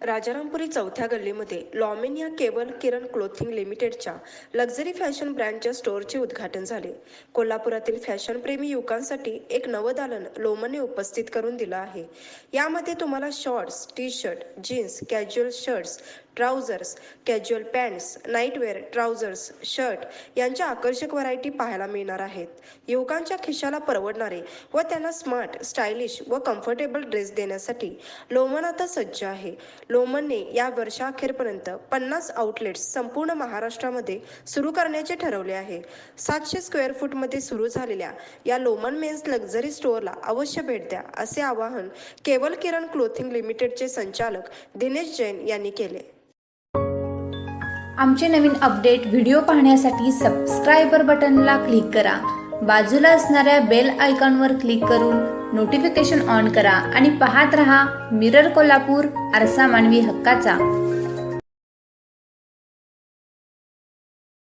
राजारामपुरी चौथ्या गल्लीमध्ये लॉमेन या किरण क्लोथिंग लिमिटेडच्या लक्झरी फॅशन ब्रँडच्या स्टोअरचे उद्घाटन झाले. कोल्हापुरातील फॅशनप्रेमी युवकांसाठी एक नवदालन लोमने लोमनने उपस्थित करून दिलं आहे. यामध्ये तुम्हाला shorts T shirt jeans casual shirts trousers casual pants nightwear trousers shirt यांच्या आकर्षक व्हरायटी पाहायला मिळणार आहेत. युवकांच्या खिशाला परवडणारे व त्यांना स्मार्ट स्टायलिश व कम्फर्टेबल ड्रेस देण्यासाठी लोमन आता सज्ज आहे. लोमनने या वर्षाअखेरपर्यंत पन्नास आउटलेट्स संपूर्ण महाराष्ट्रामध्ये सुरू करण्याचे ठरवले आहे. सातशे स्क्वेअर फूटमध्ये सुरू झालेल्या या लोमन मेन्स लक्झरी स्टोअरला अवश्य भेट द्या असे आवाहन केवल किरण क्लोथिंग लिमिटेडचे संचालक दिनेश जैन यांनी केले. आमचे नवीन अपडेट व्हिडिओ पाहण्यासाठी सबस्क्रायबर बटनला क्लिक करा. बाजूला असणाऱ्या बेल आयकॉनवर क्लिक करून नोटिफिकेशन ऑन करा आणि पाहत रहा मिरर कोल्हापूर आरसा मानवी हक्काचा.